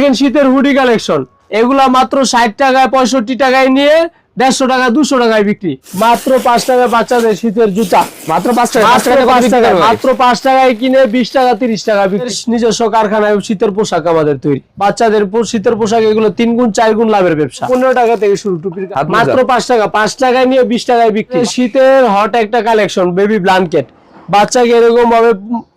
দেখেন শীতের hoodie collection. এগুলা মাত্র ষাট টাকায় পঁয়ষট্টি টাকায় নিয়ে দেড়শো টাকা দুশো টাকায় বিক্রি। মাত্র পাঁচ টাকায় বাচ্চাদের শীতের জুতা। মাত্র পাঁচ টাকা মাত্র পাঁচ টাকায় কিনে বিশ টাকা তিরিশ টাকা বিক্রি। নিজস্ব কারখানায় শীতের পোশাক আমাদের তৈরি। বাচ্চাদের শীতের পোশাক এগুলো তিন গুণ চার গুণ লাভের ব্যবসা। পনেরো টাকা থেকে শুরু টুপির। মাত্র পাঁচ টাকা পাঁচ টাকায় নিয়ে বিশ টাকায় বিক্রি। শীতের হট একটা কালেকশন বেবি ব্ল্যাঙ্কেট বাচ্চাকে এরকম ভাবে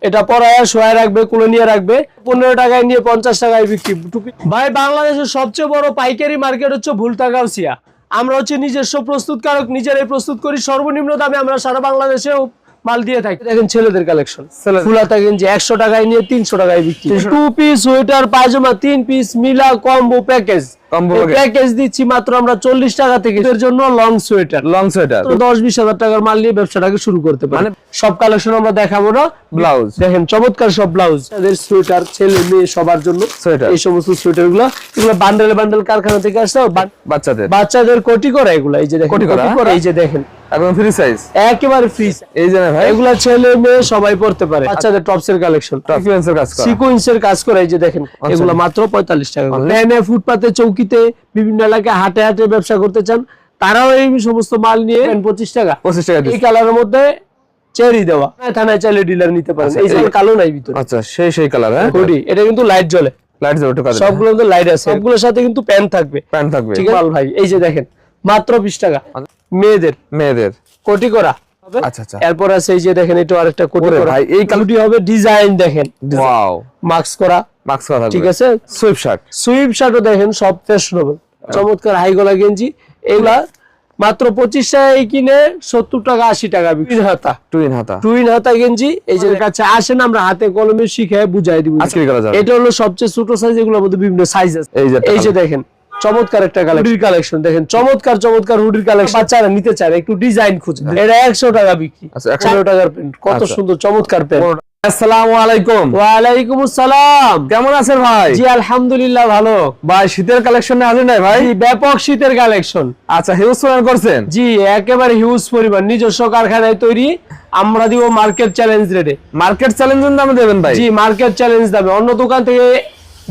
এটা পরায় শোয়ায় রাখবে কুলে নিয়ে রাখবে। পনেরো টাকায় নিয়ে পঞ্চাশ টাকায় বিক্রি। টুপি ভাই বাংলাদেশের সবচেয়ে বড় পাইকারি মার্কেট হচ্ছে ভুলতা গাউসিয়া আমরা হচ্ছে নিজস্ব প্রস্তুতকারক নিজেরাই প্রস্তুত করি। সর্বনিম্ন দামে আমরা সারা বাংলাদেশে মাল দিয়ে থাকি। দেখেন ছেলেদের কালেকশন ছেলেদের। ফুলাতা গেঞ্জি একশো টাকায় নিয়ে তিনশো টাকায় বিক্রি। টু পিস সোয়েটার পায়জামা তিন পিস মিলা কম্বো প্যাকেজ। প্যাকেজ দিচ্ছি মাত্র আমরা চল্লিশ টাকা থেকে। এর জন্য লং সোয়েটার লং সোয়েটার দশ বিশ হাজার টাকার মাল নিয়ে ব্যবসাটাকে শুরু করতে পারে। মানে সব কালেকশন আমরা দেখাবো না। ব্লাউজ দেখেন চমৎকার সব ব্লাউজ সোয়েটার ছেলে মেয়ে সবার জন্য। সোয়েটার। এই সমস্ত সোয়েটারগুলো। এগুলো বান্ডেল বান্ডেল কারখানা থেকে আসছে বাচ্চাদের। বাচ্চাদের কোটি করে এগুলো। এই যে দেখেন কোটি করা, হ্যাঁ? এই যে দেখেন। একদম ফ্রি সাইজ একেবারে ফ্রি এই যে ভাই। এগুলা ছেলে মেয়ে সবাই পড়তে পারে। বাচ্চাদের টপস এর কালেকশন সিকোয়েন্সের কাজ করা। সিকোয়েন্সের কাজ করে এই যে দেখেন এগুলো মাত্র পঁয়তাল্লিশ টাকা করে। ফুটপাতে চৌকিতে বিভিন্ন এলাকায় হাটে হাটে ব্যবসা করতে চান তারাও এই সমস্ত মাল নিয়ে নেন পঁচিশ টাকা। পঁচিশ টাকা এই কালারের মধ্যে চেরি দেওয়া। থানায় চাইলে ডিলার নিতে পারেন। এই যে কালো নাই ভিতরে। আচ্ছা সেই সেই কালার হ্যাঁ? এটা কিন্তু লাইট জ্বলে। লাইট যাবে একটু কাজ সবগুলো কিন্তু লাইট আছে। সবগুলোর সাথে কিন্তু প্যান্ট থাকবে। প্যান্ট থাকবে। ঠিক আছে? ভাই। এই যে দেখেন মাত্র বিশ টাকা। মেয়েদের। মেয়েদের। কোটি করা আচ্ছা আচ্ছা। এরপর আছে এই যে দেখেন এটা আরেকটা কোটি করা। ভাই, এই কালুটি হবে ডিজাইন দেখেন। ওয়াও। মাস্ক করা। মাস্ক করা ঠিক আছে? Sweep shirt. সুইপ শার্টও দেখেন সব ফ্যাশনেবল চমৎকার হাই গলা গেঞ্জি। এগুলা মাত্র পঁচিশ টাকায় কিনে সত্তর টাকা আশি টাকা হাতা। টুইন হাতা। টুইন হাতা গেঞ্জি। এই যে কাছে আসেন আমরা হাতে কলমে শিখে বুঝাই দিব। এটা হলো সবচেয়ে ছোট সাইজ এগুলোর মধ্যে বিভিন্ন সাইজ আছে। এই যে দেখেন চমৎকার একটা কালেকশন কালেকশন দেখেন চমৎকার চমৎকার হুডির কালেকশন বাচ্চারা নিতে চায় একটু ডিজাইন খুঁজে। এটা একশো টাকা বিক্রি। আচ্ছা, 100 একশো টাকার প্যান্ট কত আচ্ছা। সুন্দর চমৎকার প্যান্ট আসসালামু আলাইকুম। ওয়ালাইকুম আসসালাম। কেমন আছেন ভাই? জি আলহামদুলিল্লাহ ভালো। ভাই শীতের কালেকশন নাই ভাই? ব্যাপক শীতের কালেকশন আচ্ছা হিউজ প্ল্যান করছেন? জি একেবারে হিউজ পরিমাণ। নিজস্ব কারখানায় তৈরি আমরা দিব মার্কেট চ্যালেঞ্জ রেটে মার্কেট চ্যালেঞ্জের দামে দেবেন ভাই? জি মার্কেট চ্যালেঞ্জ দামে। অন্য দোকান থেকে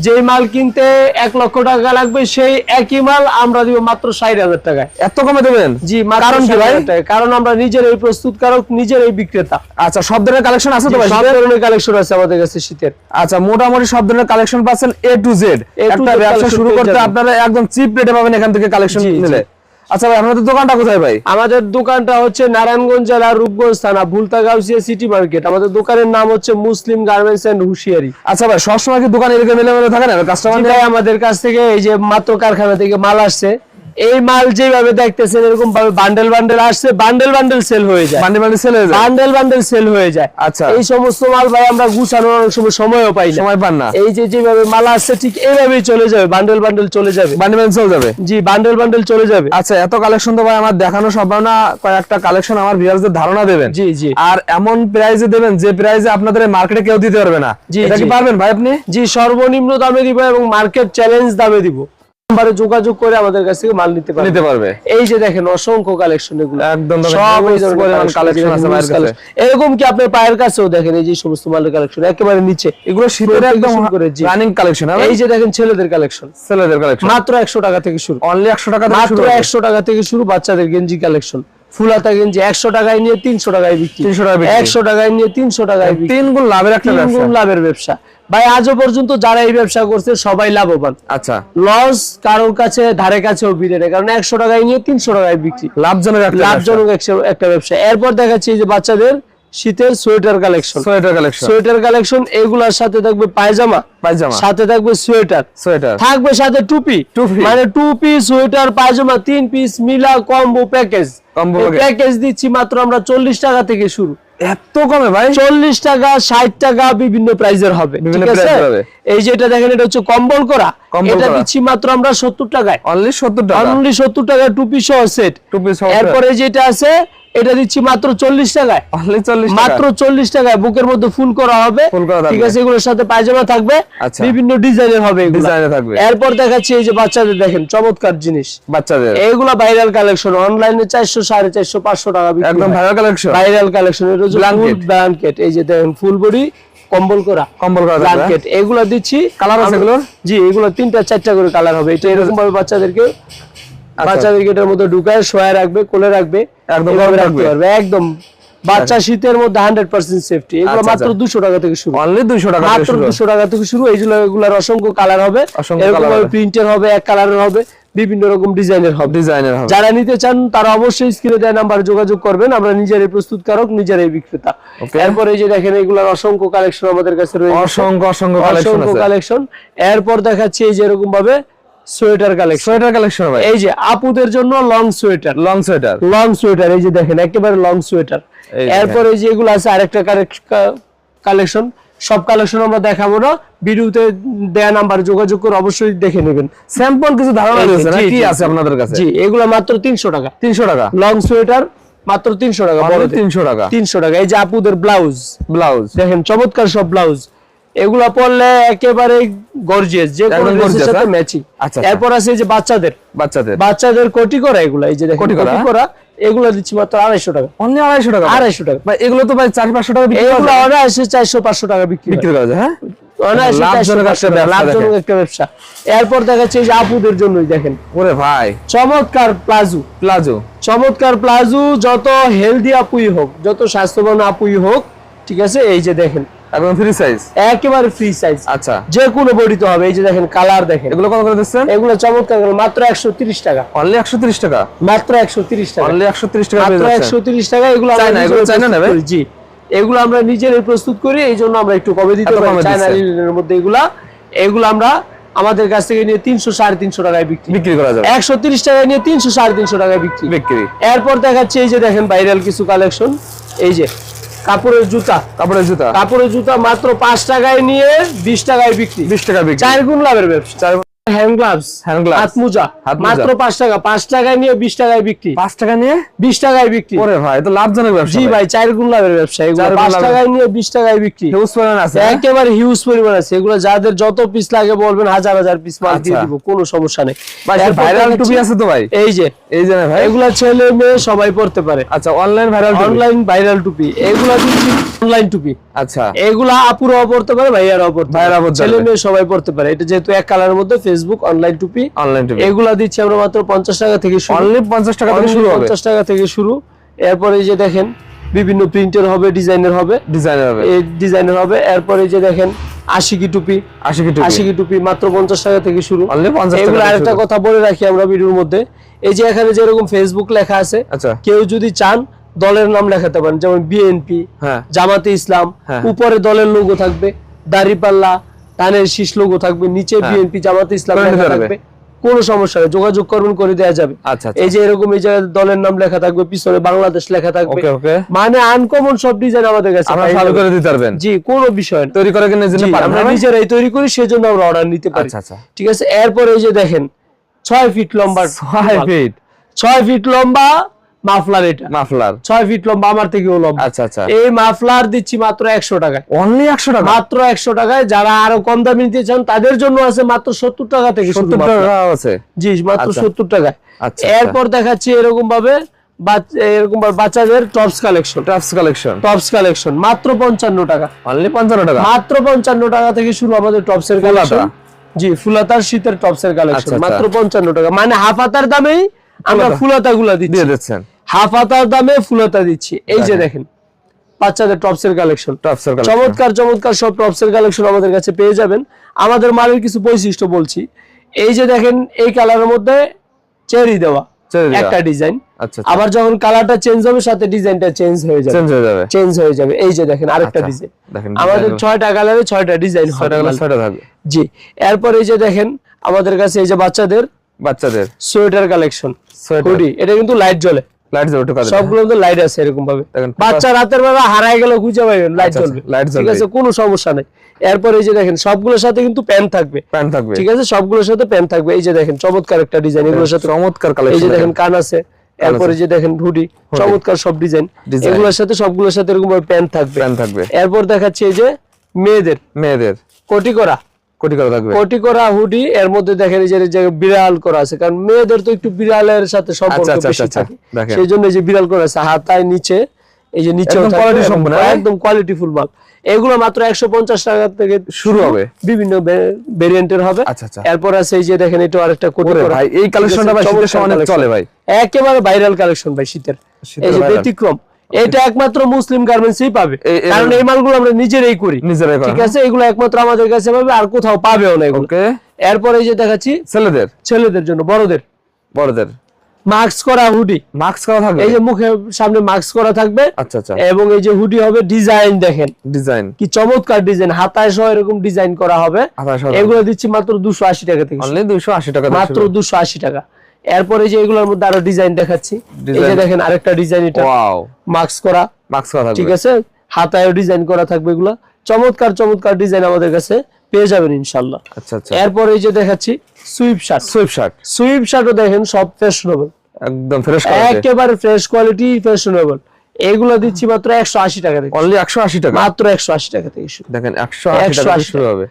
যেই মাল কিনতে এক লক্ষ টাকা লাগবে সেই একই মাল আমরা দিব মাত্র ষাট হাজার টাকায়। এত কমে দেবেন? জি কারণ কি 60,000 ভাই? কারণ আমরা নিজের এই প্রস্তুতকারক নিজের এই বিক্রেতা। আচ্ছা সব ধরনের কালেকশন আছে তো ভাই সব ধরনের কালেকশন আছে আমাদের কাছে শীতের। আচ্ছা মোটামুটি সব ধরনের কালেকশন পাচ্ছেন এ টু জেড একটা ব্যবসা শুরু করতে আপনারা একদম চিপ রেটে পাবেন এখান থেকে কালেকশন। নিলে। আচ্ছা ভাই আপনাদের দোকানটা কোথায় ভাই? আমাদের দোকানটা হচ্ছে নারায়ণগঞ্জ জেলা রূপগঞ্জ থানা ভুলতাগাউসিয়া সিটি মার্কেট। আমাদের দোকানের নাম হচ্ছে মুসলিম গার্মেন্টস এন্ড হুশিয়ারি। আচ্ছা ভাই সবসময় কি দোকানে এরকম মেলে মেলে থাকে না? কাস্টমার ভাই আমাদের কাছ থেকে এই যে মাত্র কারখানা থেকে মাল আসছে। এই মাল যেভাবে দেখতেছেন এরকম ভাবে বান্ডেল বান্ডেল আসছে বান্ডেল বান্ডেল সেল হয়ে যায়। বান্ডি বান্ডি সেল হয়ে যায়? বান্ডেল বান্ডেল সেল হয়ে যায়। আচ্ছা। এই সমস্ত মাল ভাই আমরা গুছানোর অনেক সময় সময়ও পাই না। সময় পান না। এই যে যেভাবে মাল আসছে ঠিক এইভাবেই চলে যাবে বান্ডেল বান্ডেল চলে যাবে। বান্ডি বান্ডি চলে যাবে? জি বান্ডেল বান্ডেল চলে যাবে। আচ্ছা এত কালেকশন তো ভাই আমার দেখানো সম্ভব না। কয়েকটা কালেকশন আমার ভিউয়ারদের ধারণা দেবেন। জি জি। আর এমন প্রাইজে দেবেন যে প্রাইজে আপনাদের মার্কেটে কেউ দিতে পারবে না। জি, এটা কি পারবেন ভাই আপনি? জি সর্বনিম্ন দামে দিব এবং মার্কেট চ্যালেঞ্জ দামে দিব। নাম্বারে যোগাযোগ করে আমাদের কাছ থেকে মাল নিতে পারবে। নিতে পারবে। এই যে দেখেন অসংখ্য কালেকশন এগুলো। একদম সব collection আছে huge কাছে। এরকম কি আপনার পায়ের কাছেও দেখেন এই যে সমস্ত মালের কালেকশন একেবারে নিচে। এগুলো শীতের একদম শুরু করে, জি। রানিং কালেকশন এই যে দেখেন ছেলেদের কালেকশন ছেলেদের কালেকশন মাত্র একশো টাকা থেকে শুরু। অনলি একশো টাকা থেকে মাত্র শুরু হবে। একশো টাকা থেকে শুরু বাচ্চাদের গেঞ্জি কালেকশন ফুলাতা গেঞ্জি একশো টাকায় নিয়ে তিনশো টাকায় বিক্রি। 300 টাকায় বিক্রি। একশো টাকায় নিয়ে তিনশো টাকায় বিক্রি। তিন গুণ লাভের একটা তিন গুণ লাভের ব্যবসা। ভাই আজও পর্যন্ত যারা এই ব্যবসা করছে সবাই লাভবান। আচ্ছা। লস কারোর কাছে ধারে কাছেও বিড়ে নেই কারণ একশো টাকায় নিয়ে তিনশো টাকায় বিক্রি। লাভজনক লাভজনক লাভজনক একটা ব্যবসা। এরপর দেখাচ্ছি যে বাচ্চাদের শীতের sweater collection. Sweater collection. Sweater collection এগুলার সাথে থাকবে পায়জামা। পায়জামা। সাথে থাকবে সোয়েটার। সোয়েটার। থাকবে সাথে টুপি। টুপি। মানে টুপি সোয়েটার পায়জামা তিন পিস মিলা কম্বো প্যাকেজ। কম্বো প্যাকেজ দিচ্ছি মাত্র আমরা চল্লিশ টাকা থেকে শুরু। এত কমে ভাই? চল্লিশ টাকা ষাট টাকা বিভিন্ন প্রাইজের হবে। এই যে এটা দেখেন এটা হচ্ছে কম্বল করা। এটা। দিচ্ছি মাত্র আমরা সত্তর টাকায়। অনলি সত্তর টাকা। অনলি সত্তর টাকা টুপি সহ সেট টুপি এরপরে যেটা আছে এটা দিচ্ছি মাত্র চল্লিশ টাকায়। মাত্র চল্লিশ টাকায় বুকের মধ্যে ফুল করা হবে। ঠিক আছে এগুলোর সাথে পায়জামা থাকবে। আচ্ছা। বিভিন্ন ডিজাইনের হবে এগুলো। থাকবে। এরপর দেখাচ্ছি এই যে বাচ্চাদের দেখেন চমৎকার জিনিস। বাচ্চাদের। এইগুলা ভাইরাল কালেকশন অনলাইনে চারশো সাড়ে চারশো পাঁচশো টাকা একদম ভাইরাল কালেকশন ভাইরাল কালেকশন এটা ব্ল্যাঙ্কেট এই যে দেখেন ফুল বডি কম্বল করা। কম্বল করা হ্যাঁ? ব্ল্যাঙ্কেট এগুলো দিচ্ছি Colour আছে এগুলো এগুলোর? জি এগুলো তিনটা চারটা করে কালার হবে। এটা এরকম ভাবে বাচ্চাদেরকে। বাচ্চাদেরকে এটার মধ্যে ঢুকায় শোয়া রাখবে কোলে রাখবে একদম রাখতে পারবে। একদম। বাচ্চা শীতের মধ্যে হান্ড্রেড পার্সেন্ট সেফটি এগুলো আচ্ছা, মাত্র আচ্ছা। দুশো টাকা থেকে শুরু। অনলি দুইশো টাকা মাত্র দুশো টাকা থেকে শুরু। এইগুলো এগুলার অসংখ্য কালার হবে। এরকম। প্রিন্টের হবে। এক কালারের হবে বিভিন্ন রকম ডিজাইনের হবে। ডিজাইনের হবে। যারা নিতে চান তারা অবশ্যই স্ক্রিনে দেওয়া নাম্বার যোগাযোগ করবেন। আমরা নিজেরাই প্রস্তুত প্রস্তুতকারক নিজেরাই বিক্রেতা. এরপর এই যে দেখেন এগুলার অসংখ্য কালেকশন আমাদের কাছে রয়েছে। অসংখ্য অসংখ্য কালেকশন অসংখ্য কালেকশন এরপর দেখাচ্ছি এই যে এরকম ভাবে সোয়েটার কালেকশন। সোয়েটার কালেকশন ভাই। এই যে আপুদের জন্য long sweater. Long sweater. Long sweater এই যে দেখেন একেবারে লং সোয়েটার। এরপর এই যে এগুলো আছে আরেকটা কালেকশন। সব কালেকশন আমরা দেখাবো না। ভিডিওতে দেয়া নাম্বার যোগাযোগ করে অবশ্যই দেখে নেবেন। স্যাম্পল কিছু ধারণা এই না? কি আছে আপনাদের কাছে? জি এগুলো মাত্র তিনশো টাকা। তিনশো টাকা। Long sweater. মাত্র তিনশো টাকা বড় তিনশো টাকা। তিনশো টাকা। এই যে আপুদের ব্লাউজ ব্লাউজ দেখেন চমৎকার সব ব্লাউজ এগুলা পড়লে একেবারে গর্জিয়াস যে কোনো ড্রেসের সাথে? ম্যাচিং আচ্ছা, এরপর আছে যে বাচ্চাদের। বাচ্চাদের। বাচ্চাদের কোটি করা এগুলা এই যে দেখেন কোটি করা, এগুলো দিচ্ছি মাত্র আড়াইশো টাকা। অনলি আড়াইশো টাকা? আড়াইশো টাকা। ভাই এগুলো তো ভাই চার পাঁচশো টাকা বিক্রি এগুলো অনায়াসে চারশো পাঁচশো টাকা বিক্রি বিক্রি করা যায় হ্যাঁ? অনায়াসে লাভজনক 400, একটা 500 টাকা, ব্যবসা লাভজনক দেখেন। একটা ব্যবসা। এরপর দেখাচ্ছে এই যে আপুদের জন্যই দেখেন। ওরে ভাই। চমৎকার প্লাজো। প্লাজো। চমৎকার প্লাজো যত হেলদি আপুই হোক যত স্বাস্থ্যবান আপুই হোক ঠিক আছে এই যে দেখেন। একদম ফ্রি সাইজ একেবারে ফ্রি সাইজ আচ্ছা। যে কোনো বডিতে হবে এই যে দেখেন কালার দেখেন। এগুলো কত করে দিচ্ছেন? এগুলো চমৎকার মাত্র একশো তিরিশ টাকা। অনলি একশো তিরিশ টাকা? মাত্র একশো তিরিশ টাকা। অনলি একশো তিরিশ টাকা মাত্র যাচ্ছেন। একশো তিরিশ টাকা এগুলো এগুলো নেবে? জি। এগুলো আমরা নিজেরাই প্রস্তুত করি এই জন্য আমরা একটু কমে দিতে পারি চায়না দিচ্ছেন। মধ্যে এগুলা। এগুলো আমরা আমাদের কাছ থেকে নিয়ে তিনশো সাড়ে তিনশো টাকায় বিক্রি। বিক্রি করা যাবে। একশো তিরিশ টাকায় নিয়ে তিনশো সাড়ে তিনশো টাকায় বিক্রি। বিক্রি। এরপর দেখাচ্ছে এই যে দেখেন ভাইরাল কিছু কালেকশন এই যে কাপড়ের জুতা। কাপড়ের জুতা। কাপড়ের জুতা মাত্র পাঁচ টাকায় নিয়ে বিশ টাকায় বিক্রি। বিশ টাকা বিক্রি। চার গুণ লাভের ব্যবসা। চার হ্যান্ড গ্লাভস Hand gloves, হাত মোজা। মাত্র পাঁচ টাকা পাঁচ টাকায় নিয়ে বিশ টাকায় বিক্রি। পাঁচ টাকা নিয়ে? বিশ টাকায় বিক্রি। ওরে ভাই তো লাভজনক ব্যবসা জি ভাই। চার গুণ লাভের ব্যবসা। এগুলো চার গুণ পাঁচ টাকায় নিয়ে বিশ টাকায় বিক্রি। হিউজ পরিমাণ আছে হ্যাঁ? একেবারে হিউজ পরিমাণ আছে। এগুলো যাদের যত পিস লাগে বলবেন হাজার হাজার পিস মাল দিয়ে আচ্ছা। দিব কোনো সমস্যা নেই। ভাই ভাইরাল টুপি আছে তো ভাই? এই যে এই যে ভাই? এগুলা ছেলে মেয়ে সবাই পড়তে পারে। আচ্ছা অনলাইন ভাইরাল টুপি। অনলাইন ভাইরাল টুপি। এগুলা দিচ্ছি অনলাইন টুপি। আচ্ছা। এগুলা আপুরাও পড়তে পারে ভাইয়ারাও পড়তে পারে। পড়তে ছেলে মেয়ে সবাই পড়তে পারে। এটা যেহেতু এক কালারের মধ্যে ফেসবুক অনলাইন টুপি। অনলাইন টুপি। এগুলা দিচ্ছি আমরা মাত্র পঞ্চাশ টাকা থেকে শুরু। অনলি পঞ্চাশ টাকা থেকে শুরু হবে। পঞ্চাশ টাকা থেকে শুরু। এরপরে এই যে দেখেন বিভিন্ন প্রিন্টের হবে ডিজাইনের হবে। ডিজাইনের হবে। এই ডিজাইনের হবে। এরপরে এই যে দেখেন আশিকি টুপি। আশি কি টুপি। আশিকি টুপি মাত্র পঞ্চাশ টাকা থেকে শুরু। অনলি পঞ্চাশ এগুলো টাকা আরেকটা কথা বলে রাখি আমরা ভিডিওর মধ্যে। এই যে এখানে যেরকম ফেসবুক লেখা আছে আচ্ছা। কেউ যদি চান দলের নাম লেখাতে পারেন যেমন বিএনপি হ্যাঁ। জামাতে ইসলাম হ্যাঁ। উপরে দলের লোগো থাকবে দাড়িপাল্লা ধানের শীষ লোগো থাকবে নিচে হ্যাঁ। বিএনপি জামাতে ইসলাম লেখা থাকবে। কোনো সমস্যা নেই যোগাযোগ করবেন করে দেওয়া যাবে। আচ্ছা এই যে এরকম এই জায়গায় দলের নাম লেখা থাকবে পিছনে বাংলাদেশ লেখা থাকবে। মানে আনকমন সব ডিজাইন আমাদের কাছে চালু করে দিতে পারবেন। জি কোনো বিষয় তৈরি করে কিনে জি, আমরা? নিজেরাই তৈরি করি সেজন্য আমরা অর্ডার নিতে পারি। আচ্ছা আচ্ছা। ঠিক আছে এরপর এই যে দেখেন ছয় ফিট লম্বা ছয় ফিট ছয় ফিট লম্বা মাফলার এটা। মাফলার। ছয় ফিট লম্বা আমার থেকেও লম্বা। আচ্ছা আচ্ছা। এই মাফলার দিচ্ছি মাত্র একশো টাকায়। অনলি একশো টাকা? মাত্র একশো টাকায়। যারা আরও কম দামে নিতে চান তাদের জন্য আছে মাত্র সত্তর টাকা থেকে শুরু সত্তর মাফলার। টাকা আছে? জি মাত্র আচ্ছা। সত্তর টাকায়। আচ্ছা এরপর দেখাচ্ছি এরকম ভাবে এরকম বাচ্চাদের tops collection. Tops collection? Tops collection মাত্র পঞ্চান্ন টাকা। অনলি পঞ্চান্ন টাকা? মাত্র পঞ্চান্ন টাকা থেকে শুরু আমাদের টপস এর কালেকশন। জি ফুলাতার শীতের টপস এর কালেকশন আচ্ছা, আচ্ছা। মাত্র পঞ্চান্ন টাকা। মানে হাফ হাতার দামেই আমরা ফুলাতা। ফুলাতা গুলা দিচ্ছি। দিয়ে দিচ্ছেন। হাফ হাতার দামে ফুলাতা দিচ্ছি। এই যে দেখেন বাচ্চাদের টপস এর কালেকশন টপস কালেকশন চমৎকার চমৎকার সব টপস এর কালেকশন আমাদের কাছে পেয়ে যাবেন। আমাদের মালের কিছু বৈশিষ্ট্য বলছি। এই যে দেখেন এই কালারের মধ্যে চেরি দেওয়া একটা ডিজাইন আচ্ছা আবার যখন কালারটা চেঞ্জ হবে সাথে ডিজাইনটা চেঞ্জ হয়ে যাবে। চেঞ্জ হয়ে যাবে। চেঞ্জ হয়ে যাবে। এই যে দেখেন আরেকটা আচ্ছা, ডিজাইন দেখেন আমাদের design ছয়টা কালারে ছয়টা ডিজাইনগুলো। ছয়টা কালার ছয়টা থাকবে। জি। এরপর এই যে দেখেন আমাদের কাছে এই যে বাচ্চাদের বাচ্চাদের। Sweater collection sweater. হুডি এটা কিন্তু লাইট জ্বলে। লাইট জ্বলে একটু কাজ সবগুলো কিন্তু লাইট আছে এরকম ভাবে। দেখেন, বাচ্চা রাতের বেলা হারায় গেলে খুঁজে পাবেন লাইট আচ্ছা, জ্বলবে। আচ্ছা, light ঠিক আছে কোনো সমস্যা নেই। এরপর এই যে দেখেন সবগুলোর সাথে কিন্তু প্যান্ট থাকবে। প্যান্ট থাকবে। ঠিক আছে সবগুলোর সাথে প্যান্ট থাকবে। এই যে দেখেন চমৎকার একটা ডিজাইন এগুলোর সাথে চমৎকার এই যে দেখেন কান আছে। এরপরে যে দেখেন হুডি। চমৎকার সব ডিজাইন। এগুলোর সাথে সবগুলোর সাথে এরকম প্যান্ট থাকবে। প্যান্ট থাকবে। এরপর দেখাচ্ছি এই যে মেয়েদের। মেয়েদের। কোটি করা। কোটি করা থাকবে কোটি করা হুডি এর মধ্যে দেখেন এই যে বিড়াল করা আছে কারণ মেয়েদের তো একটু বিড়ালের সাথে সম্পর্ক আচ্ছা, বেশি আচ্ছা, থাকে সেই জন্য যে বিড়াল করা আছে হাতায় নিচে এই যে নিচে একদম quality হ্যাঁ? একদম কোয়ালিটি মাল এগুলো মাত্র একশো পঞ্চাশ টাকা থেকে শুরু হবে? বিভিন্ন ভেরিয়েন্টের হবে আচ্ছা, আচ্ছা। এরপর আছে এই যে দেখেন এটা আরেকটা কোটি করা। ভাই, এই ঠিক কালেকশনটা ভাই শীতের সময় অনেক চলে ভাই। একেবারে ভাইরাল কালেকশন ভাই শীতের শীতের এই যে ব্যতিক্রম এটা একমাত্র মুসলিম গার্মেন্টসই পাবে। কারণ এই মালগুলো আমরা নিজেরাই করি। নিজেরাই করা, ঠিক আছে? এগুলো একমাত্র আমাদের কাছে পাবে আর কোথাও পাবেও না এগুলো। ওকে এরপরে এই যে দেখাচ্ছি ছেলেদের? ছেলেদের জন্য বড়দের। বড়দের। মাস্ক করা হুডি মাস্ক করা থাকবে? এই যে মুখে সামনে মাস্ক করা থাকবে। আচ্ছা আচ্ছা। এবং এই যে হুডি হবে ডিজাইন দেখেন। ডিজাইন কি চমৎকার ডিজাইন হাতায় সহ এরকম ডিজাইন করা হবে। এগুলো দিচ্ছি মাত্র দুশো আশি টাকা থেকে। অনলি 280 টাকা মাত্র দুশো আশি টাকা। এরপরে যে এগুলোর মধ্যে আরও ডিজাইন দেখাচ্ছি। এই যে দেখেন আরেকটা ডিজাইন এটা। ওয়াও মাস্ক করা। মাস্ক করা থাকবে। ঠিক আছে? হাতায় ডিজাইন করা থাকবে এগুলো। চমৎকার চমৎকার ডিজাইন আমাদের কাছে পেয়ে যাবেন ইনশাল্লাহ আচ্ছা আচ্ছা। এরপরে এই যে দেখাচ্ছি সুইপ শার্ট সুইপ শার্ট সুইপ শার্টও দেখেন সব ফ্যাশনেবল একদম ফ্রেশ একেবারে ফ্রেশ কোয়ালিটি ফ্যাশনেবল এগুলো দিচ্ছি মাত্র একশো আশি টাকা থেকে অনলি 180 টাকা? মাত্র একশো আশি টাকা থেকে শুরু। দেখেন 180 টাকা 180 শুরু হবে।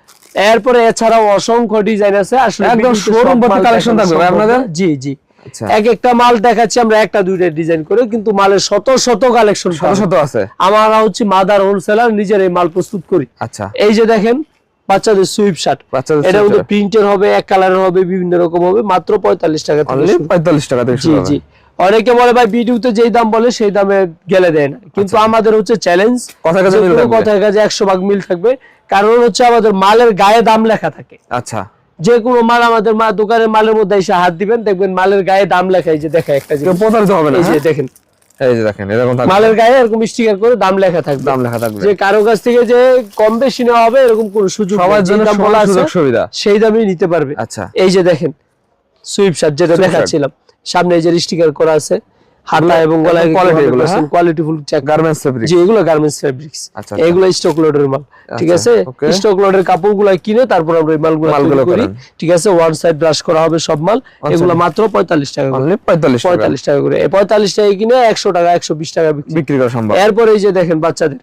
এরপরে এছাড়াও অসংখ্য ডিজাইন আছে। আসলে একদম ভর্তি মাল থাকবে ভাই আপনাদের? জি জি। আচ্ছা। এক একটা মাল দেখাচ্ছি আমরা একটা দুইটা ডিজাইন করে কিন্তু মালের শত শত কালেকশন শত শত আছে। আমরা হচ্ছে মাদার হোলসেলার নিজের এই মাল প্রস্তুত করি। আচ্ছা। এই যে দেখেন বাচ্চাদের সুইপ শার্ট sweater। প্রিন্টের হবে এক কালারের হবে বিভিন্ন রকম হবে মাত্র পঁয়তাল্লিশ টাকা থেকে অনলি শুরু। 45 টাকা থেকে জি জি। অনেকে বলে ভাই ভিডিওতে যেই দাম বলে সেই দামে গেলে দেয় না। কিন্তু আমাদের হচ্ছে চ্যালেঞ্জ মিল থাকবে। কথায় কাজে একশো ভাগ মিল থাকবে। কারণ হচ্ছে আমাদের মালের গায়ে দাম লেখা থাকে। আচ্ছা। যে কোনো মাল আমাদের মা দোকানের মালের মধ্যে এসে হাত দিবেন দেখবেন মালের গায়ে দাম লেখা এই যে দেখা একটা জিনিস। প্রতারিত হবে না এই যে হ্যাঁ? দেখেন। এই যে দেখেন এরকম মালের গায়ে এরকম স্টিকার করে দাম লেখা থাকবে। দাম লেখা থাকবে। যে কারও কাছ থেকে যে কম বেশি নেওয়া হবে এরকম কোনো সুযোগ সবার জন্য বলা আছে, সুবিধা। সেই দামই নিতে পারবে। আচ্ছা। এই যে দেখেন সুইপ শার্ট যেটা দেখাচ্ছিলাম সামনে এই যে স্টিকার করা আছে। এগুলো এবং গলায় এগুলো? Quality full check garments fabric জি এগুলো গার্মেন্টস ফেব্রিক্স আচ্ছা, আচ্ছা। এগুলো স্টক লোডের মাল ঠিক আচ্ছা, আছে স্টক লোডের কাপড়গুলো কিনে তারপর আমরা এই মালগুলো মালগুলো করি ঠিক আছে? ওয়ান সাইড ব্রাশ করা হবে সব মাল এগুলো মাত্র পঁয়তাল্লিশ টাকা করে। অনলি 45 টাকা। করে। এই পঁয়তাল্লিশ টাকা কিনে একশো টাকা একশো বিশ টাকা বিক্রি। করা সম্ভব। এরপরে এই যে দেখেন বাচ্চাদের।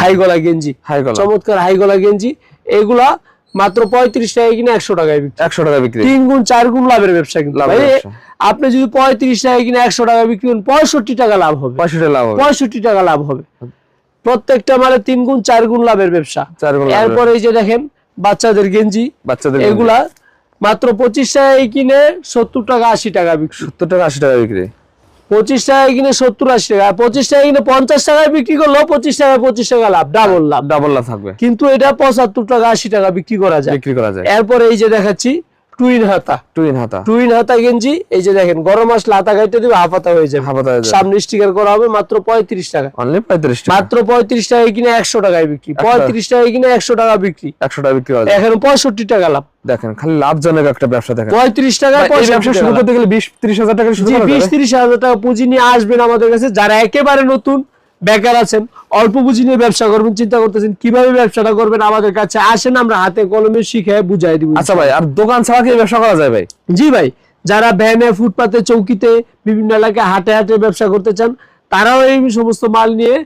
হাই গলা গেঞ্জি। হাই গলা। চমৎকার হাই গলা গেঞ্জি। এগুলা মাত্র পঁয়ত্রিশ টাকা কিনে একশো টাকায় বিক্রি। 100 টাকা বিক্রি। তিন গুণ চার গুণ লাভের ব্যবসা কিন্তু। আপনি যদি পঁয়ত্রিশ টাকা কিনে একশো টাকা বিক্রি করেন পঁয়ষট্টি টাকা লাভ হবে। 65 লাভ পঁয়ষট্টি টাকা লাভ হবে। প্রত্যেকটা মানে তিন গুণ চার গুণ লাভের ব্যবসা। এরপরে এই যে দেখেন বাচ্চাদের গেঞ্জি। বাচ্চাদের এগুলা মাত্র পঁচিশ টাকায় কিনে সত্তর টাকা আশি টাকা বিক্রি। 70 টাকা 80 টাকা বিক্রি। পঁচিশ টাকায় কিনে সত্তর আশি টাকা পঁচিশ টাকা কিনে পঞ্চাশ টাকায় বিক্রি করল পঁচিশ টাকা পঁচিশ টাকা লাভ ডাবল লাভ। ডাবল লাভ থাকবে। কিন্তু এটা পঁচাত্তর টাকা আশি টাকা বিক্রি করা যায়। বিক্রি করা যায়। এরপরে এই যে দেখাচ্ছি টুইন হাতা। টুইন হাতা। টুইন হাতা গেঞ্জি এই যে দেখেন গরম আসলে হাতা গাইতে দিবে হাফ হাতা হয়ে যাবে। হাফ হাতা সামনে স্টিকার করা হবে মাত্র পঁয়ত্রিশ টাকা। অনলি 35 টাকা। মাত্র পঁয়ত্রিশ টাকায় কিনে একশো টাকায় বিক্রি। পঁয়ত্রিশ টাকায় কিনে একশো টাকা বিক্রি। 100 টাকা বিক্রি এখন পঁয়ষট্টি টাকা লাভ। দেখেন খালি লাভজনক একটা ব্যবসা দেখেন। পঁয়ত্রিশ টাকা ভাই, এই ব্যবসা শুরু করতে গেলে 20 30 হাজার টাকা বিশ তিরিশ হাজার টাকা পুঁজি নিয়ে আসবেন আমাদের কাছে। যারা একেবারে নতুন বেকার আছেন অল্প পুঁজি নিয়ে ব্যবসা করবেন চিন্তা করতেছেন কীভাবে ব্যবসাটা করবেন আমাদের কাছে আসেন আমরা হাতে কলমে শিখে বুঝাই দিব। আচ্ছা ভাই আর দোকান ছাড়া কি ব্যবসা করা যায় ভাই? জি ভাই যারা ভ্যানে ফুটপাতে চৌকিতে বিভিন্ন এলাকায় হাটে হাটে ব্যবসা করতে চান তারাও এই সমস্ত মাল নিয়ে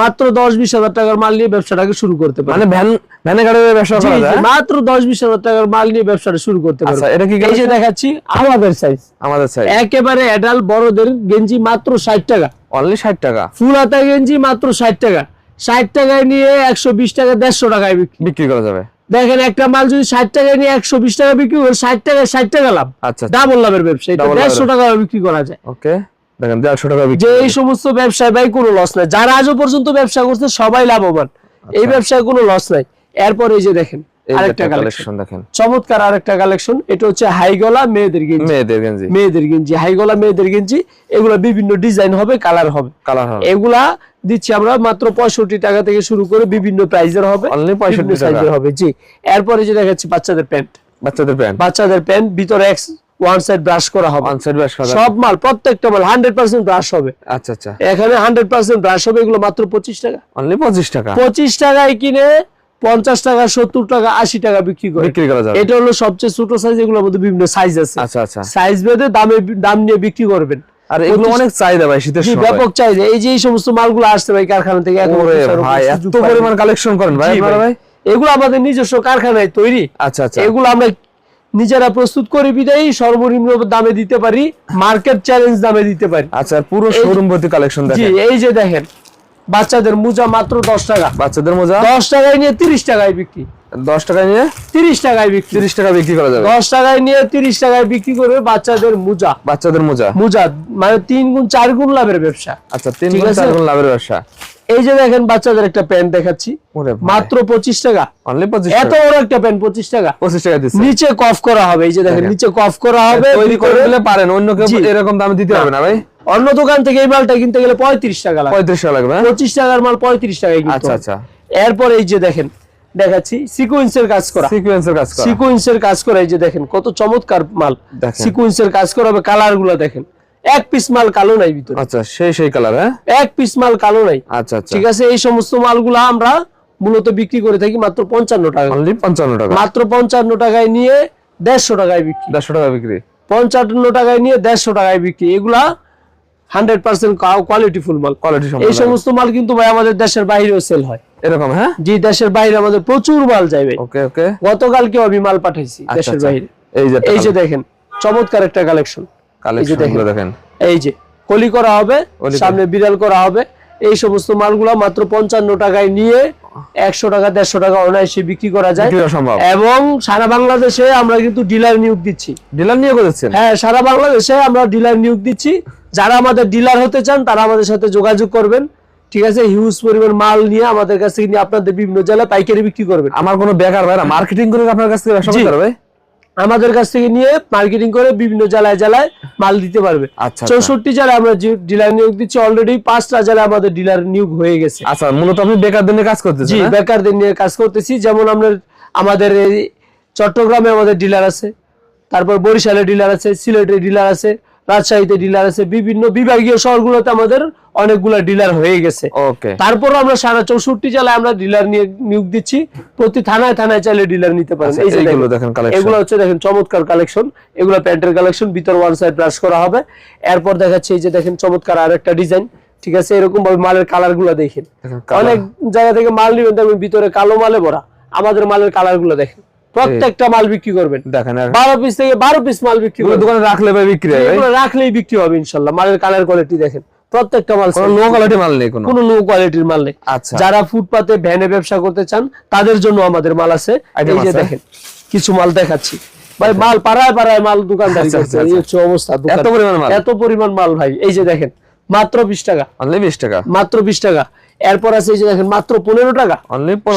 মাত্র দশ বিশ হাজার টাকার মাল নিয়ে ব্যবসাটাকে শুরু করতে পারে। মানে ভ্যান ভ্যানে গাড়ি ব্যবসা করা যায় মাত্র দশ বিশ হাজার টাকার মাল নিয়ে ব্যবসাটা শুরু করতে পারবে। আচ্ছা, এটা কি এই যে দেখাচ্ছি আমাদের সাইজ আমাদের সাইড একেবারে অ্যাডাল বড়দের গেঞ্জি মাত্র ষাট টাকা। অনলি 60 টাকা। ফুল হাতা গেঞ্জি মাত্র ষাট টাকা। ষাট টাকায় নিয়ে একশো বিশ টাকা দেড়শো টাকায় বিক্রি। বিক্রি করা যাবে। দেখেন একটা মাল যদি ষাট টাকায় নিয়ে একশো বিশ টাকা বিক্রি করে ষাট টাকায় ষাট টাকা লাভ। আচ্ছা ডাবল লাভের ব্যবসা এটা দেড়শো টাকা বিক্রি করা যায়। ওকে দেখেন 150 টাকা বিক্রি যে এই সমস্ত ব্যবসায় ভাই কোনো লস নাই। যারা আজও পর্যন্ত ব্যবসা করছে সবাই লাভবান। এই ব্যবসায় কোনো লস নাই। এরপর এই যে দেখেন আরেকটা কালেকশন কালেকশন দেখেন। চমৎকার আরেকটা কালেকশন এটা হচ্ছে হাই মেয়েদের গেঞ্জি। মেয়েদের গেঞ্জি। মেয়েদের গেঞ্জি হাই মেয়েদের গেঞ্জি। এগুলো বিভিন্ন ডিজাইন হবে কালার হবে। কালার হবে। এগুলা দিচ্ছি আমরা মাত্র পঁয়ষট্টি টাকা থেকে শুরু করে বিভিন্ন প্রাইজের হবে Only 65 বিভিন্ন টাকা। size এর হবে জি। এরপরে যে দেখাচ্ছি বাচ্চাদের প্যান্ট। বাচ্চাদের প্যান্ট। বাচ্চাদের প্যান্ট ভিতরে এক্স ওয়ান সাইড ব্রাশ করা হবে। ওয়ান সাইড ব্যাশ করা সব মাল প্রত্যেকটা মাল হান্ড্রেড পার্সেন্ট ব্রাশ হবে। আচ্ছা আচ্ছা। এখানে হান্ড্রেড পার্সেন্ট ব্রাশ হবে এগুলো মাত্র পঁচিশ টাকা। অনলি 25 টাকা। পঁচিশ টাকায় কিনে পঞ্চাশ টাকা সত্তর টাকা আশি টাকা বিক্রি করে। বিক্রি করা যাবে। এটা হলো সবচেয়ে ছোট সাইজ এগুলোর মধ্যে বিভিন্ন সাইজ আছে। আচ্ছা আচ্ছা। সাইজ ভেদে দামে দাম নিয়ে বিক্রি করবেন। আর এগুলো অনেক চাহিদা ভাই শীতের সময়। ব্যাপক চাহিদা। এই যে এই সমস্ত মালগুলো আসছে ভাই কারখানা থেকে এখন ওরে পয়সার উপর ভাই এত পরিমাণ কালেকশন করেন ভাই ভাই। এগুলো আমাদের নিজস্ব কারখানায় তৈরি। আচ্ছা আচ্ছা। এগুলো আমরা নিজেরা প্রস্তুত করে বিদায় সর্বনিম্ন দামে দিতে পারি মার্কেট চ্যালেঞ্জ দামে দিতে পারি। আচ্ছা পুরো শোরুম ভর্তি কালেকশন দেখেন। এই যে দেখেন বাচ্চাদের মোজা মাত্র দশ টাকা। বাচ্চাদের মোজা? দশ টাকায় নিয়ে তিরিশ টাকায় বিক্রি। দশ টাকায় নিয়ে? তিরিশ টাকায় বিক্রি। তিরিশ টাকা বিক্রি করা যাবে। দশ টাকায় নিয়ে তিরিশ টাকায় বিক্রি করবে বাচ্চাদের মোজা। বাচ্চাদের মোজা। মোজা মানে তিন গুণ চার গুণ লাভের ব্যবসা। আচ্ছা তিন গুণ চার গুণ লাভের ব্যবসা। এই যে দেখেন বাচ্চাদের একটা প্যান্ট দেখাচ্ছি। মাত্র পঁচিশ টাকা। এত বড় একটা প্যান্ট পঁচিশ টাকা। পঁচিশ টাকা দিচ্ছে। নিচে কফ করা হবে এই যে দেখেন। নিচে কফ করা হবে। তৈরি করে দিলে পারেন অন্য কেউ এরকম দামে দিতে পারবে না ভাই। অন্য দোকান থেকে এই মালটা কিনতে গেলে পঁয়ত্রিশ টাকা লাগে পঁয়ত্রিশ টাকা লাগবে হ্যাঁ? পঁচিশ টাকার মাল পঁয়ত্রিশ টাকায় কিনতে আচ্ছা আচ্ছা। এরপর এই যে দেখেন দেখাচ্ছি সিকুয়েন্সের কাজ করা। সিকোয়েন্সের কাজ করা। সিকুয়েন্সের কাজ করা এই যে দেখেন কত চমৎকার মাল। সিকুয়েন্সের কাজ করা হবে কালারগুলো দেখেন। এক পিস মাল কালো নাই ভিতরে। আচ্ছা সেই সেই কালার হ্যাঁ? এক পিস মাল কালো নাই। আচ্ছা আচ্ছা। ঠিক আছে এই সমস্ত মালগুলো আমরা মূলত বিক্রি করে থাকি মাত্র পঞ্চান্ন টাকা। অনলি পঞ্চান্ন টাকা। মাত্র পঞ্চান্ন টাকায় নিয়ে দেড়শো টাকায় বিক্রি। দেড়শো টাকা বিক্রি। পঞ্চান্ন টাকায় নিয়ে দেড়শো টাকায় বিক্রি। এগুলা হান্ড্রেড পার্সেন্ট কোয়ালিটি ফুল মাল। কোয়ালিটি এই সমস্ত মাল কিন্তু ভাই আমাদের দেশের বাইরেও সেল হয়। এরকম হ্যাঁ? যে দেশের বাইরে আমাদের প্রচুর মাল ভাই। ওকে ওকে গতকালকে আমি মাল পাঠাইছি দেশের বাইরে। এই যে এই যে দেখেন চমৎকার একটা কালেকশন দেখেন এই যে কলি করা হবে সামনে বিড়াল করা হবে। এই সমস্ত মালগুলা মাত্র পঞ্চান্ন টাকায় নিয়ে একশো টাকা দেড়শো টাকা অনায়াসে বিক্রি করা যায়। এবং সারা বাংলাদেশে আমরা কিন্তু ডিলার নিয়োগ দিচ্ছি। ডিলার নিয়ে করেছেন হ্যাঁ সারা বাংলাদেশে আমরা ডিলার নিয়োগ দিচ্ছি। যারা আমাদের ডিলার হতে চান তারা আমাদের সাথে যোগাযোগ করবেন। ঠিক আছে? হিউজ পরিমাণ মাল নিয়ে আমাদের কাছ থেকে নিয়ে আপনাদের বিভিন্ন জেলায় পাইকারি বিক্রি করবেন। আমার কোনো বেকার ভাইরা মার্কেটিং করে আপনার কাছ থেকে ব্যবসা। করতে পারবে? আমাদের কাছ থেকে নিয়ে মার্কেটিং করে বিভিন্ন জেলায় জেলায় মাল দিতে পারবে আচ্ছা আচ্ছা। চৌষট্টি জেলায় আমরা ডিলার নিয়োগ দিচ্ছি অলরেডি পাঁচটা জেলায় আমাদের ডিলার নিয়োগ হয়ে গেছে আচ্ছা মূলত আপনি বেকারদের নিয়ে কাজ জি করতেছেন হ্যাঁ? বেকারদের নিয়ে কাজ করতেছি যেমন আমরা আমাদের এই চট্টগ্রামে আমাদের ডিলার আছে তারপর বরিশালে ডিলার আছে সিলেটে ডিলার আছে রাজশাহীতে ডিলার আছে বিভিন্ন বিভাগীয় শহরগুলোতে আমাদের অনেকগুলো ডিলার হয়ে গেছে। তারপর আমরা সারা চৌষট্টি জেলায় আমরা ডিলার নিয়ে নিয়োগ দিচ্ছি। প্রতি থানায় থানায় চাইলে ডিলার নিতে পারেন। আচ্ছা, এইগুলো দেখেন, এগুলো হচ্ছে দেখেন চমৎকার কালেকশন এগুলো প্যান্টের কালেকশন ভিতর ওয়ান সাইড ব্রাশ করা হবে। এরপর দেখাচ্ছে এই যে দেখেন চমৎকার আরেকটা ডিজাইন ঠিক আছে এরকম ভাবে মালের কালারগুলো দেখেন অনেক জায়গা থেকে মাল নিবেন দেখবেন ভিতরে কালো মালে ভরা। আমাদের মালের কালারগুলো দেখেন। প্রত্যেকটা মাল বিক্রি করবেন। দেখেন বারো পিস থেকে বারো পিস মাল বিক্রি দোকানে রাখলে বিক্রি রাখলেই বিক্রি হবে ইনশাল্লাহ। মালের কালার কোয়ালিটি দেখেন। প্রত্যেকটা মাল কোনো লো কোয়ালিটির মাল নেই কোনো। লো কোয়ালিটির মাল নেই। আচ্ছা। যারা ফুটপাতে ভ্যানে ব্যবসা করতে চান তাদের জন্য আমাদের মাল আছে। এই যে দেখেন কিছু মাল দেখাচ্ছি। ভাই মাল পাড়ায় পাড়ায় মাল দোকানদারি আচ্ছা, করছে। আচ্ছা, এই হচ্ছে অবস্থা এত পরিমাণ মাল? এত পরিমাণ মাল ভাই। এই যে দেখেন মাত্র বিশ টাকা। অনলি বিশ টাকা? মাত্র বিশ টাকা। এরপর আছে এই যে দেখেন মাত্র পনেরো টাকা।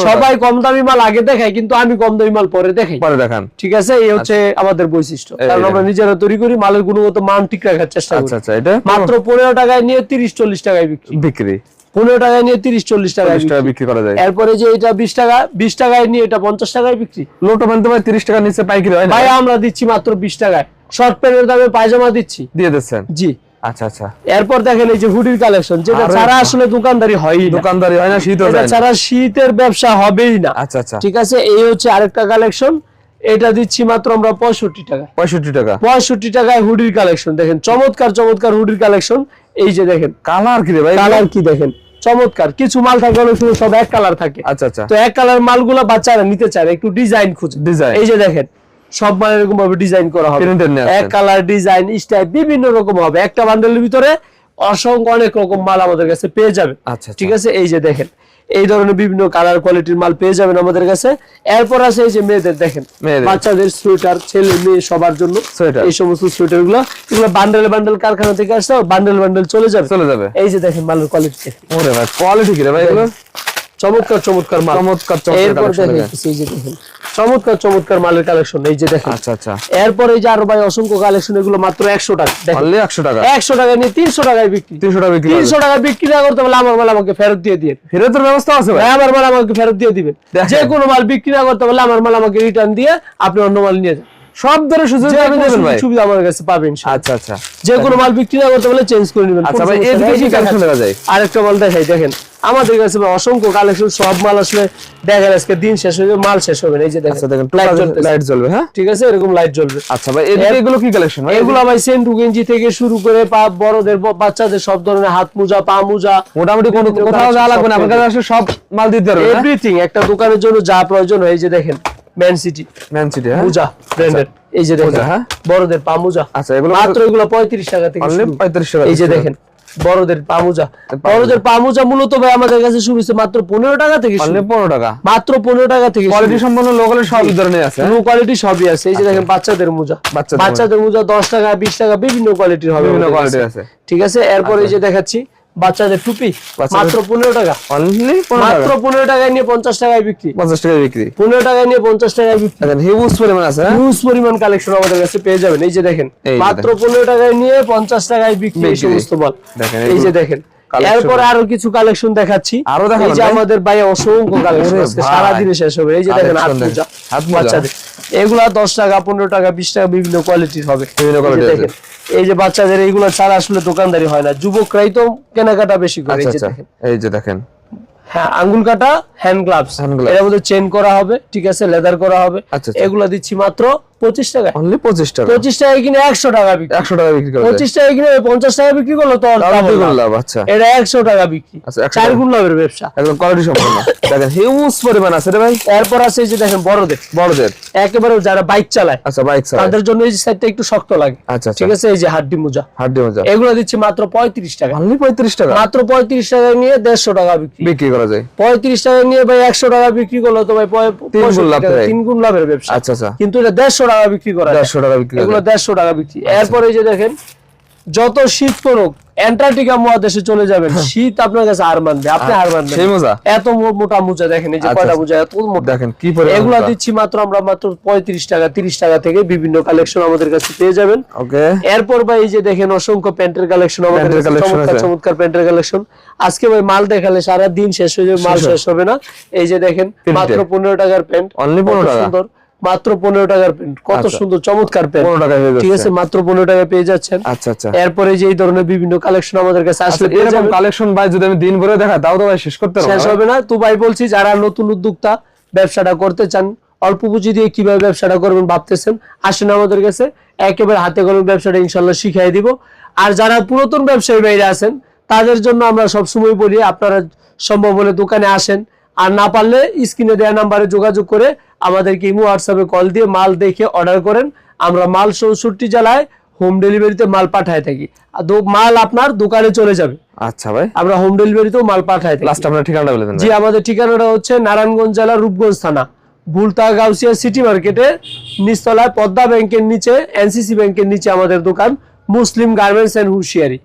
সবাই কম দামি মাল আগে দেখায় কিন্তু আমি কম দামি মাল পরে দেখাই। পরে দেখান। ঠিক আছে? এই হচ্ছে আমাদের বৈশিষ্ট্য। কারণ আমরা নিজেরা তৈরি করি মালের গুণগত মান ঠিক রাখার চেষ্টা করি। আচ্ছা আচ্ছা এটা মাত্র পনেরো টাকায় নিয়ে তিরিশ চল্লিশ টাকায় বিক্রি। বিক্রি। পনেরো টাকায় নিয়ে তিরিশ চল্লিশ টাকা বিক্রি। করা যায়। এরপরে যে এটা বিশ টাকা বিশ টাকায় নিয়ে এটা পঞ্চাশ টাকায় বিক্রি। লোটো প্যান্ট ভাই তিরিশ টাকার নিচে পাইকারি হয় ভাই আমরা দিচ্ছি মাত্র বিশ টাকায়। শর্ট প্যান্টের দামে পায়জামা দিচ্ছি। দিয়ে দিচ্ছেন। জি। আচ্ছা আচ্ছা। এরপর দেখেন এই যে হুডির কালেকশন যেটা ছাড়া আসলে দোকানদারি হয়ই না। দোকানদারি হয় না শীত ছাড়া শীতের ব্যবসা হবেই না। আচ্ছা আচ্ছা। ঠিক আছে এই হচ্ছে আরেকটা কালেকশন এটা দিচ্ছি মাত্র আমরা পঁয়ষট্টি টাকা পঁয়ষট্টি টাকা। পঁয়ষট্টি টাকায় হুডির কালেকশন দেখেন চমৎকার চমৎকার হুডির কালেকশন এই যে দেখেন। কালার কি ভাই? কালার কি দেখেন? চমৎকার কিছু মাল থাকে অনেক সময় সব এক কালার থাকে। আচ্ছা আচ্ছা। তো এক কালার মালগুলো বাচ্চারা নিতে চায় একটু ডিজাইন খুঁজে। ডিজাইন এই যে দেখেন সব মাল এরকম ভাবে ডিজাইন করা হবে এক কালার ডিজাইন স্টাইল বিভিন্ন রকম হবে। একটা বান্ডেলের ভিতরে অসংখ্য অনেক রকম মাল আমাদের কাছে পেয়ে যাবে। আচ্ছা, ঠিক আছে? এই যে দেখেন এই ধরনের বিভিন্ন কালার কোয়ালিটির মাল পেয়ে যাবেন আমাদের কাছে। এরপর আছে এই যে মেয়েদের দেখেন বাচ্চাদের সোয়েটার ছেলে মেয়ে সবার জন্য। এই সমস্ত সোয়েটারগুলো এগুলো বান্ডেল বান্ডেল কারখানা থেকে আসছে বান্ডেল বান্ডেল চলে যাবে। চলে যাবে। এই যে দেখেন মালের কোয়ালিটি ওরে ভাই কোয়ালিটি কি রে ভাই এগুলো? চমৎকার চমৎকার মাল। চমৎকার চমৎকার চমৎকার চমৎকার মালের কালেকশন এই যে দেখেন। আচ্ছা আচ্ছা। এরপর এই যে আরও ভাই অসংখ্য কালেকশন এগুলো মাত্র একশো টাকা। দেখেন অনলি একশো টাকা? একশো টাকা নিয়ে তিনশো টাকায় বিক্রি। তিনশো টাকা বিক্রি তিনশো টাকা বিক্রি না করতে পারলে আমার মাল আমাকে ফেরত দিয়ে দিয়ে ফেরতের ব্যবস্থা আছে ভাই? আমার মাল আমাকে ফেরত দিয়ে দিবেন। দেখেন। যে কোনো মাল বিক্রি না করতে পারলে আমার মাল আমাকে রিটার্ন দিয়ে আপনি অন্য মাল নিয়ে যান। সব ধরনের সুযোগ সুবিধা আমার কাছে পাবেন আচ্ছা আচ্ছা। যে কোনো মাল বিক্রি না করতে পারলে চেঞ্জ করে নেবেন আচ্ছা ভাই, সমস্যা এদিকে নেই। কি এই যে collection দেখাচ্ছি। দেখা যায়? আরেকটা মাল দেখাই দেখেন। আমাদের কাছে অসংখ্য কালেকশন সব মাল আসলে দেখা আজকে দিন শেষ হয়ে যাবে, মাল শেষ হবে এই যে আচ্ছা দেখেন দেখেন লাইট জ্বলবে হ্যাঁ? ঠিক আছে এরকম লাইট জ্বলবে। আচ্ছা ভাই এগুলো কি কালেকশন ভাই? এগুলো ভাই সেন্টু গেঞ্জি থেকে শুরু করে পা বড়দের বাচ্চাদের সব ধরনের হাত মোজা পা মোজা মোটামুটি কোনো কোথাও যাওয়া লাগবে না আপনার কাছে সব মাল দিতে পারবে হ্যাঁ? এভরিথিং একটা দোকানের জন্য যা প্রয়োজন হয় এই যে দেখেন। ম্যান সিটি ম্যান সিটি হ্যাঁ? মোজা ব্র্যান্ডেড এই যে দেখেন হ্যাঁ? বড়দের পা মোজা আচ্ছা এগুলো মাত্র এগুলো পঁয়ত্রিশ টাকা থেকে শুরু। পঁয়ত্রিশ টাকা এই যে দেখেন বড়দের পামুজা বড়দের পামুজা মূলত ভাই আমাদের কাছে মাত্র পনেরো টাকা থেকে শুরু। টাকা। মাত্র পনেরো টাকা থেকে কোয়ালিটি সম্পন্ন লোকালের সব ধরনের আছে? লো কোয়ালিটি সবই আছে। এই যে দেখেন বাচ্চাদের মোজা বাচ্চাদের মোজা দশ টাকা বিশ টাকা বিভিন্ন কোয়ালিটির হবে বিভিন্ন কাছে। আছে। ঠিক আছে? এরপর এই যে দেখাচ্ছি বাচ্চাদের টুপি মাত্র পনেরো টাকা। মাত্র পনেরো টাকায় নিয়ে পঞ্চাশ টাকায় বিক্রি। পঞ্চাশ টাকা বিক্রি? পনেরো টাকায় নিয়ে পঞ্চাশ টাকায় বিক্রি। হিউজ পরিমাণ আছে? হিউজ পরিমাণ কালেকশন আমাদের কাছে পেয়ে যাবেন। এই যে দেখেন মাত্র পনেরো টাকায় নিয়ে পঞ্চাশ টাকায় বিক্রি এই সমস্ত বল এই যে দেখেন। এরপরে আরও কিছু কালেকশন দেখাচ্ছি। আরও এই যে আমাদের ভাই অসংখ্য কালেকশন। সারাদিনে শেষ হবে। এই যে দেখেন হাত। বাচ্চাদের। এগুলা দশ টাকা পনেরো টাকা বিশ টাকা বিভিন্ন কোয়ালিটির হবে। এই যে বাচ্চাদের এইগুলো ছাড়া আসলে দোকানদারি হয় না। যুবকরাই তো কেনাকাটা বেশি করে আচ্ছা এই যে আচ্ছা। দেখেন। এই যে দেখেন। হ্যাঁ আঙ্গুল কাটা হ্যান্ড গ্লাভস এর মধ্যে চেন করা হবে ঠিক আছে লেদার করা হবে। আচ্ছা, আচ্ছা। এগুলা দিচ্ছি মাত্র পঁচিশ টাকা অনলি পঁচিশ টাকা। পঁচিশ টাকা কিনে একশো টাকা বিক্রি। একশো টাকা বিক্রি করে পঁচিশ টাকা কিনে পঞ্চাশ টাকা বিক্রি করল তো লাভ। আচ্ছা। এটা একশো টাকা বিক্রি। আচ্ছা, 100 চার গুণ লাভের ব্যবসা। একদম কোয়ালিটি সম্পন্ন। দেখেন হিউজ পরিমাণ আছে রে ভাই। এরপর আছে এই যে দেখেন বড়দের। বড়দের। একেবারে যারা বাইক চালায় আচ্ছা বাইক স্যার তাদের জন্য এই সাইডটা একটু শক্ত লাগে। আচ্ছা আচ্ছা। ঠিক আছে এই যে হাড্ডি মোজা। হাড্ডি মজা। এগুলো দিচ্ছি মাত্র পঁয়ত্রিশ টাকা। অনলি পঁয়ত্রিশ টাকা? মাত্র পঁয়ত্রিশ টাকা নিয়ে দেড়শো টাকা বিক্রি। বিক্রি করা যায়। পঁয়ত্রিশ টাকা নিয়ে ভাই একশো টাকা বিক্রি করল তো ভাই তিন গুণ লাভ তিন গুণ লাভের ব্যবসা। আচ্ছা আচ্ছা। কিন্তু এটা দেড়শো টাকা বিক্রি করা দেড়শো টাকা বিক্রি এগুলো দেড়শো টাকা বিক্রি। এরপরে যে দেখেন যত শীত পড়ুক অ্যান্টার্কটিকা মহাদেশে চলে যাবেন। শীত আপনার কাছে হার মানবে আপনি হার মানবেন সেই মজা। এত মোটা মোজা দেখেন এই যে আচ্ছা, কয়টা আচ্ছা। মোজা এত মোটা। দেখেন কি এগুলা দিচ্ছি মাত্র আমরা মাত্র পঁয়ত্রিশ টাকা তিরিশ টাকা থেকে বিভিন্ন কালেকশন আমাদের কাছে পেয়ে যাবেন। ওকে। এরপর ভাই এই যে দেখেন অসংখ্য প্যান্টের কালেকশন আমাদের কাছে চমৎকার চমৎকার প্যান্টের কালেকশন আজকে ভাই মাল দেখালে সারা দিন শেষ হয়ে যাবে মাল শেষ হবে না। এই যে দেখেন মাত্র এ। পনেরো টাকার প্যান্ট Only 15 টাকা? সুন্দর। মাত্র পনেরো টাকার প্যান্ট কত আচ্ছা। সুন্দর চমৎকার প্যান্ট পনেরো হয়ে ঠিক আছে মাত্র পনেরো টাকায় পেয়ে যাচ্ছেন। আচ্ছা আচ্ছা। এরপরে যে এই ধরনের বিভিন্ন কালেকশন আমাদের কাছে আসলে আসলে এরকম কালেকশন ভাই যদি আমি দিন ভরে দেখাই তাও তো ভাই শেষ করতে শেষ হবে না। তো ভাই বলছি যারা নতুন উদ্যোক্তা ব্যবসাটা করতে চান অল্প পুঁজি দিয়ে কীভাবে ব্যবসাটা করবেন ভাবতেছেন আসেন আমাদের কাছে। একেবারে হাতে কলমে ব্যবসাটা ইনশাল্লাহ শিখাই দিব। আর যারা পুরাতন ব্যবসায়ী বাইরে আছেন তাদের জন্য আমরা সবসময় বলি আপনারা সম্ভব হলে দোকানে আসেন। আর না পারলে স্ক্রিনে দেওয়া নাম্বারে যোগাযোগ করে আমাদেরকে ইমো হোয়াটসঅ্যাপে কল দিয়ে মাল দেখে অর্ডার করেন। আমরা মাল চৌষট্টি জেলায় হোম ডেলিভারিতে মাল পাঠায় থাকি। আর মাল আপনার দোকানে চলে যাবে। আচ্ছা ভাই। আমরা হোম ডেলিভারিতেও মাল পাঠায় থাকি। লাস্ট আপনার ঠিকানাটা বলে দেন জি আমাদের ঠিকানাটা হচ্ছে নারায়ণগঞ্জ জেলার রূপগঞ্জ থানা। বুলতা গাউসিয়া সিটি মার্কেটে নিচতলায় পদ্মা ব্যাংকের নিচে এনসিসি ব্যাংকের নিচে আমাদের দোকান মুসলিম গার্মেন্টস এন্ড হুশিয়ারি